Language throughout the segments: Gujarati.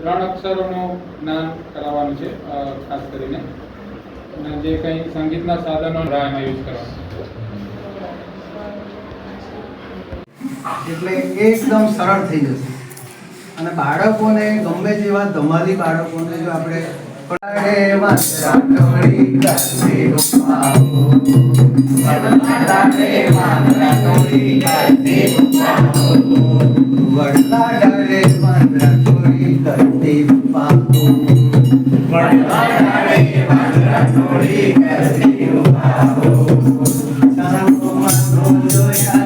ત્રણ અક્ષરોનું જ્ઞાન કરાવવાનું છે ખાસ કરીને. અને જે કંઈ સંગીતના સાધનો રામાં યુઝ કરવાનું. એટલે એકદમ સરળ થઈ જશે. અને બાળકોને ગમે તેવા ધમાલી બાળકોને જો આપણે કરશે ઉપાવો. પડાડે વાંદરાટોળી કરશે ઉપાવો. વડલા ડાળે વાંદરાટોળી કરશે ઉપાવો. ચાલો માનો જોયા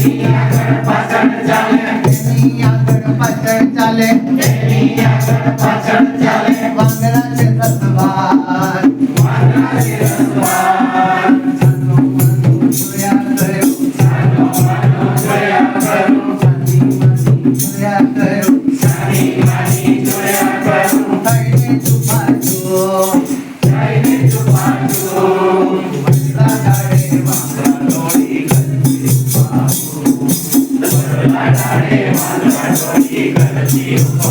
તેની આગળ પાછળ ચાલે. વાંદરા છે करने वाला जो की गलती हुआ